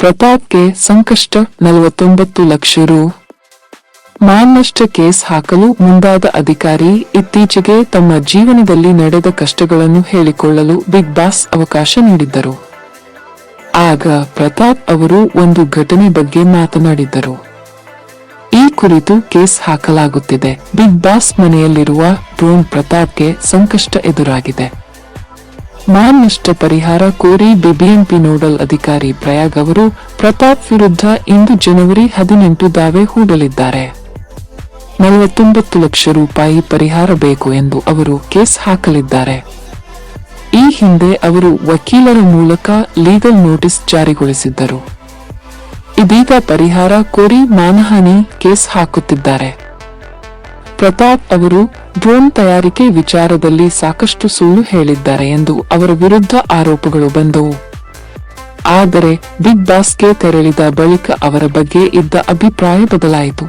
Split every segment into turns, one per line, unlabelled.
ಪ್ರತಾಪ್ಗೆ ಸಂಕಷ್ಟ ನಲವತ್ತೊಂಬತ್ತು ಲಕ್ಷ ರು. ಮಾನನಷ್ಟ ಕೇಸ್ ಹಾಕಲು ಮುಂದಾದ ಅಧಿಕಾರಿ ಇತ್ತೀಚೆಗೆ ತಮ್ಮ ಜೀವನದಲ್ಲಿ ನಡೆದ ಕಷ್ಟಗಳನ್ನು ಹೇಳಿಕೊಳ್ಳಲು ಬಿಗ್ ಬಾಸ್ ಅವಕಾಶ ನೀಡಿದ್ದರು. ಆಗ ಪ್ರತಾಪ್ ಅವರು ಒಂದು ಘಟನೆ ಬಗ್ಗೆ ಮಾತನಾಡಿದ್ದರು. ಈ ಕುರಿತು ಕೇಸ್ ಹಾಕಲಾಗುತ್ತಿದೆ. ಬಿಗ್ ಬಾಸ್ ಮನೆಯಲ್ಲಿರುವ ಡ್ರೋನ್ ಪ್ರತಾಪ್ಗೆ ಸಂಕಷ್ಟ ಎದುರಾಗಿದೆ. ಮಾನನಷ್ಟ ಪರಿಹಾರ ಕೋರಿ ಬಿಬಿಎಂಪಿ ನೋಡಲ್ ಅಧಿಕಾರಿ ಪ್ರಯಾಗ್ ಅವರು ಪ್ರತಾಪ್ ವಿರುದ್ಧ ಇಂದು ಜನವರಿ ಹದಿನೆಂಟು ದಾವೆ ಹೂಡಲಿದ್ದಾರೆ. ನಲವತ್ತೊಂಬತ್ತು ಲಕ್ಷ ರೂಪಾಯಿ ಪರಿಹಾರ ಬೇಕು ಎಂದು ಅವರು ಕೇಸ್ ಹಾಕಲಿದ್ದಾರೆ. ಈ ಹಿಂದೆ ಅವರು ವಕೀಲರ ಮೂಲಕ ಲೀಗಲ್ ನೋಟಿಸ್ ಜಾರಿಗೊಳಿಸಿದ್ದರು. ಇದೀಗ ಪರಿಹಾರ ಕೋರಿ ಮಾನಹಾನಿ ಕೇಸ್ ಹಾಕುತ್ತಿದ್ದಾರೆ. ಪ್ರತಾಪ್ ಅವರು ಡ್ರೋನ್ ತಯಾರಿಕೆ ವಿಚಾರದಲ್ಲಿ ಸಾಕಷ್ಟು ಸುಳ್ಳು ಹೇಳಿದ್ದಾರೆ ಎಂದು ಅವರ ವಿರುದ್ಧ ಆರೋಪಗಳು ಬಂದವು. ಆದರೆ ಬಿಗ್ ಬಾಸ್ಗೆ ತೆರಳಿದ ಬಳಿಕ ಅವರ ಬಗ್ಗೆ ಇದ್ದ ಅಭಿಪ್ರಾಯ ಬದಲಾಯಿತು.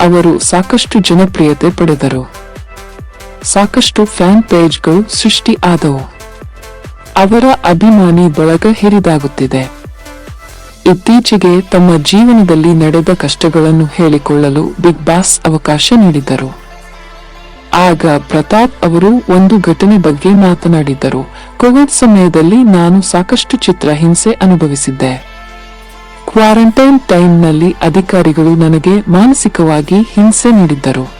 ಅವರು ಸಾಕಷ್ಟು ಜನಪ್ರಿಯತೆ ಪಡೆದರು. ಸಾಕಷ್ಟು ಫ್ಯಾನ್ ಪೇಜ್ಗಳು ಸೃಷ್ಟಿ ಆದವು. ಅವರ ಅಭಿಮಾನಿ ಬಳಗ ಹಿರಿದಾಗುತ್ತಿದೆ. ಇತ್ತೀಚೆಗೆ ತಮ್ಮ ಜೀವನದಲ್ಲಿ ನಡೆದ ಕಷ್ಟಗಳನ್ನು ಹೇಳಿಕೊಳ್ಳಲು ಬಿಗ್ ಬಾಸ್ ಅವಕಾಶ ನೀಡಿದ್ದರು. ಆಗ ಪ್ರತಾಪ್ ಅವರು ಒಂದು ಘಟನೆ ಬಗ್ಗೆ ಮಾತನಾಡಿದ್ದರು. ಕೋವಿಡ್ ಸಮಯದಲ್ಲಿ ನಾನು ಸಾಕಷ್ಟು ಚಿತ್ರ ಹಿಂಸೆ ಅನುಭವಿಸಿದ್ದೆ. ಕ್ವಾರಂಟೈನ್ ಟೈಮ್ನಲ್ಲಿ ಅಧಿಕಾರಿಗಳು ನನಗೆ ಮಾನಸಿಕವಾಗಿ ಹಿಂಸೆ ನೀಡಿದ್ದರು.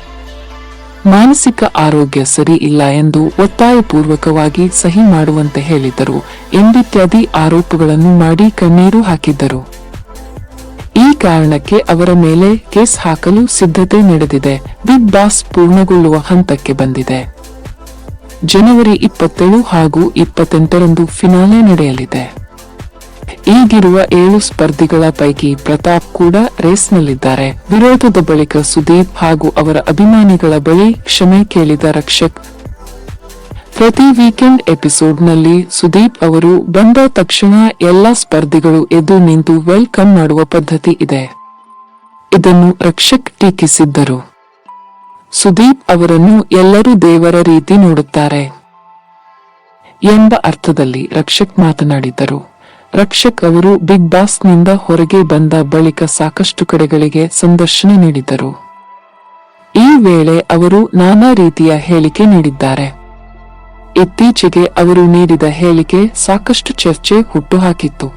ಮಾನಸಿಕ ಆರೋಗ್ಯ ಸರಿ ಇಲ್ಲ ಎಂದು ಒತ್ತಾಯಪೂರ್ವಕವಾಗಿ ಸಹಿ ಮಾಡುವಂತೆ ಹೇಳಿದರು. ಎಂದಿತ್ಯಾದಿ ಆರೋಪಗಳನ್ನು ಮಾಡಿ ಕಣ್ಣೀರು ಹಾಕಿದ್ದರು. ಈ ಕಾರಣಕ್ಕೆ ಅವರ ಮೇಲೆ ಕೇಸ್ ಹಾಕಲು ಸಿದ್ಧತೆ ನಡೆದಿದೆ. ಬಿಗ್ ಬಾಸ್ ಪೂರ್ಣಗೊಳ್ಳುವ ಹಂತಕ್ಕೆ ಬಂದಿದೆ. ಜನವರಿ ಇಪ್ಪತ್ತೇಳು ಹಾಗೂ ಇಪ್ಪತ್ತೆಂಟರಂದು ಫಿನಾಲೆ ನಡೆಯಲಿದೆ. ಈಗಿರುವ ಏಳು ಸ್ಪರ್ಧಿಗಳ ಪೈಕಿ ಪ್ರತಾಪ್ ಕೂಡ ರೇಸ್ನಲ್ಲಿದ್ದಾರೆ. ವಿರೋಧದ ಬಳಿಕ ಸುದೀಪ್ ಹಾಗೂ ಅವರ ಅಭಿಮಾನಿಗಳ ಬಳಿ ಕ್ಷಮೆ ಕೇಳಿದ ರಕ್ಷಕ್. ಪ್ರತಿ ವೀಕೆಂಡ್ ಎಪಿಸೋಡ್ನಲ್ಲಿ ಸುದೀಪ್ ಅವರು ಬಂದ ತಕ್ಷಣ ಎಲ್ಲಾ ಸ್ಪರ್ಧಿಗಳು ಎದ್ದು ನಿಂತು ವೆಲ್ಕಮ್ ಮಾಡುವ ಪದ್ಧತಿ ಇದೆ. ಇದನ್ನು ರಕ್ಷಕ್ ಟೀಕಿಸಿದ್ದರು. ಸುದೀಪ್ ಅವರನ್ನು ಎಲ್ಲರೂ ದೇವರ ರೀತಿ ನೋಡುತ್ತಾರೆ. ಎಂಬ ಅರ್ಥದಲ್ಲಿ ರಕ್ಷಕ್ ಮಾತನಾಡಿದ್ದರು ರಕ್ಷಕ್ ಅವರು ಬಿಗ್ ಬಾಸ್ನಿಂದ ಹೊರಗೆ ಬಂದ ಬಳಿಕ ಸಾಕಷ್ಟು ಕಡೆಗಳಿಗೆ ಸಂದರ್ಶನ ನೀಡಿದ್ದರು ಈ ವೇಳೆ ಅವರು ನಾನಾ ರೀತಿಯ ಹೇಳಿಕೆ ನೀಡಿದ್ದಾರೆ. ಇತ್ತೀಚೆಗೆ ಅವರು ನೀಡಿದ ಹೇಳಿಕೆ ಸಾಕಷ್ಟು ಚರ್ಚೆ ಹುಟ್ಟುಹಾಕಿತ್ತು.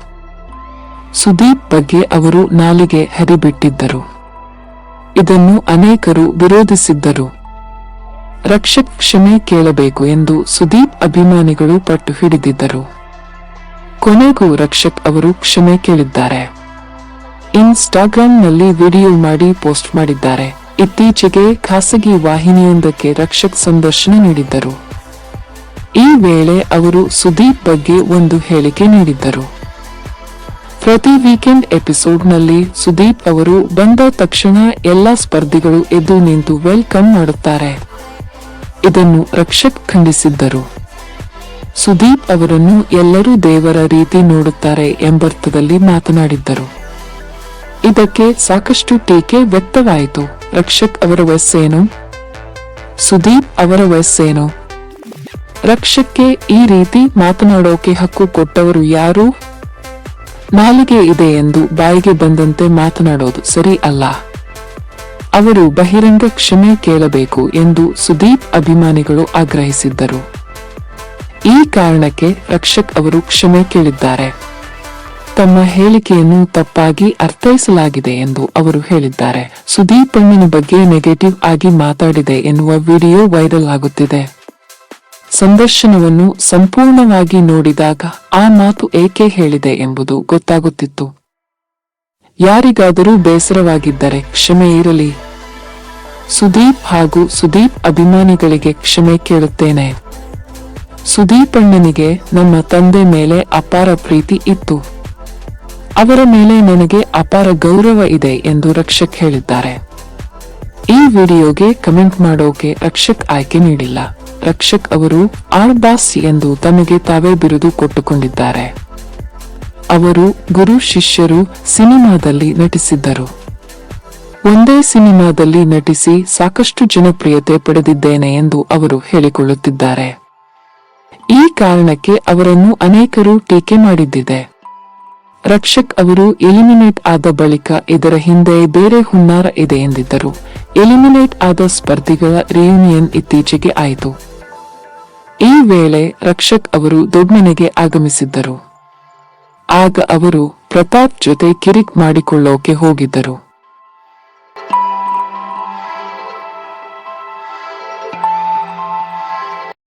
ಸುದೀಪ್ ಬಗ್ಗೆ ಅವರು ನಾಲಿಗೆ ಹರಿಬಿಟ್ಟಿದ್ದರು. ಇದನ್ನು ಅನೇಕರು ವಿರೋಧಿಸಿದ್ದರು. ರಕ್ಷಕ್ ಕ್ಷಮೆ ಕೇಳಬೇಕು ಎಂದು ಸುದೀಪ್ ಅಭಿಮಾನಿಗಳು ಪಟ್ಟು ಹಿಡಿದಿದ್ದರು. ಕೊನೆಗೂ ರಕ್ಷಕ್ ಅವರು ಕ್ಷಮೆ ಕೇಳಿದ್ದಾರೆ. ಇನ್ಸ್ಟಾಗ್ರಾಂನಲ್ಲಿ ವಿಡಿಯೋ ಮಾಡಿ ಪೋಸ್ಟ್ ಮಾಡಿದ್ದಾರೆ. ಇತ್ತೀಚೆಗೆ ಖಾಸಗಿ ವಾಹಿನಿಯೊಂದಕ್ಕೆ ರಕ್ಷಕ್ ಸಂದರ್ಶನ ನೀಡಿದ್ದರು. ಈ ವೇಳೆ ಅವರು ಸುದೀಪ್ ಬಗ್ಗೆ ಒಂದು ಹೇಳಿಕೆ ನೀಡಿದ್ದರು. ಪ್ರತಿ ವೀಕೆಂಡ್ ಎಪಿಸೋಡ್ನಲ್ಲಿ ಸುದೀಪ್ ಅವರು ಬಂದ ತಕ್ಷಣ ಎಲ್ಲಾ ಸ್ಪರ್ಧಿಗಳು ಎದ್ದು ನಿಂತು ವೆಲ್ಕಮ್ ಮಾಡುತ್ತಾರೆ. ಇದನ್ನು ರಕ್ಷಕ್ ಖಂಡಿಸಿದ್ದರು. ಸುದೀಪ್ ಅವರನ್ನು ಎಲ್ಲರೂ ದೇವರ ರೀತಿ ನೋಡುತ್ತಾರೆ ಎಂಬರ್ಥದಲ್ಲಿ ಮಾತನಾಡಿದ್ದರು. ಇದಕ್ಕೆ ಸಾಕಷ್ಟು ಟೀಕೆ ವ್ಯಕ್ತವಾಯಿತು. ರಕ್ಷಕ್ ಅವರ ವಯಸ್ಸೇನು? ಸುದೀಪ್ ಅವರ ವಯಸ್ಸೇನು? ರಕ್ಷಕ್ಕೆ ಈ ರೀತಿ ಮಾತನಾಡೋಕೆ ಹಕ್ಕು ಕೊಟ್ಟವರು ಯಾರು? ನಾಲಿಗೆ ಇದೆ ಎಂದು ಬಾಯಿಗೆ ಬಂದಂತೆ ಮಾತನಾಡೋದು ಸರಿ ಅಲ್ಲ. ಅವರು ಬಹಿರಂಗ ಕ್ಷಮೆ ಕೇಳಬೇಕು ಎಂದು ಸುದೀಪ್ ಅಭಿಮಾನಿಗಳು ಆಗ್ರಹಿಸಿದ್ದರು. ಈ ಕಾರಣಕ್ಕೆ ರಕ್ಷಕ್ ಅವರು ಕ್ಷಮೆ ಕೇಳಿದ್ದಾರೆ. ತಮ್ಮ ಹೇಳಿಕೆಯನ್ನು ತಪ್ಪಾಗಿ ಅರ್ಥೈಸಲಾಗಿದೆ ಎಂದು ಅವರು ಹೇಳಿದ್ದಾರೆ. ಸುದೀಪ್ ಅಣ್ಣನ ಬಗ್ಗೆ ನೆಗೆಟಿವ್ ಆಗಿ ಮಾತಾಡಿದೆ ಎನ್ನುವ ವಿಡಿಯೋ ವೈರಲ್ ಆಗುತ್ತಿದೆ. ಸಂದರ್ಶನವನ್ನು ಸಂಪೂರ್ಣವಾಗಿ ನೋಡಿದಾಗ ಆ ಮಾತು ಏಕೆ ಹೇಳಿದೆ ಎಂಬುದು ಗೊತ್ತಾಗುತ್ತಿತ್ತು. ಯಾರಿಗಾದರೂ ಬೇಸರವಾಗಿದ್ದರೆ ಕ್ಷಮೆ ಇರಲಿ. ಸುದೀಪ್ ಹಾಗೂ ಸುದೀಪ್ ಅಭಿಮಾನಿಗಳಿಗೆ ಕ್ಷಮೆ ಕೇಳುತ್ತೇನೆ. ಸುದೀಪ್ ನನ್ನ ನಮ್ಮ ತಂದೆ ಮೇಲೆ ಅಪಾರ ಪ್ರೀತಿ ಇತ್ತು. ಅವರ ಮೇಲೆ ನನಗೆ ಅಪಾರ ಗೌರವ ಇದೆ ಎಂದು ರಕ್ಷಕ್ ಹೇಳಿದ್ದಾರೆ. ಈ ವಿಡಿಯೋಗೆ ಕಮೆಂಟ್ ಮಾಡೋಕೆ ರಕ್ಷಕ್ ಆಯ್ಕೆ ನೀಡಿಲ್ಲ. ರಕ್ಷಕ್ ಅವರು ಆರ್ ಬಾಸ್ ಎಂದು ತಮಗೆ ತಾವೇ ಬಿರುದು ಕೊಟ್ಟುಕೊಂಡಿದ್ದಾರೆ. ಅವರು ಗುರು ಶಿಷ್ಯರು ಸಿನಿಮಾದಲ್ಲಿ ನಟಿಸಿದ್ದರು. ಒಂದೇ ಸಿನಿಮಾದಲ್ಲಿ ನಟಿಸಿ ಸಾಕಷ್ಟು ಜನಪ್ರಿಯತೆ ಪಡೆದಿದ್ದೇನೆ ಎಂದು ಅವರು ಹೇಳಿಕೊಳ್ಳುತ್ತಿದ್ದಾರೆ. ಈ ಕಾರಣಕ್ಕೆ ಅವರನ್ನು ಅನೇಕರು ಟೀಕೆ ಮಾಡಿದ್ದಿದೆ. ರಕ್ಷಕ್ ಅವರು ಎಲಿಮಿನೇಟ್ ಆದ ಬಳಿಕ ಇದರ ಹಿಂದೆ ಬೇರೆ ಹುನ್ನಾರ ಇದೆ ಎಂದಿದ್ದರು. ಎಲಿಮಿನೇಟ್ ಆದ ಸ್ಪರ್ಧಿಗಳ ರಿಯೂನಿಯನ್ ಇತ್ತೀಚೆಗೆ ಆಯಿತು. ಈ ವೇಳೆ ರಕ್ಷಕ್ ಅವರು ದೊಡ್ಮನೆಗೆ ಆಗಮಿಸಿದ್ದರು. ಆಗ ಅವರು ಪ್ರತಾಪ್ ಜೊತೆ ಕಿರಿಕ್ ಮಾಡಿಕೊಳ್ಳೋಕೆ ಹೋಗಿದ್ದರು.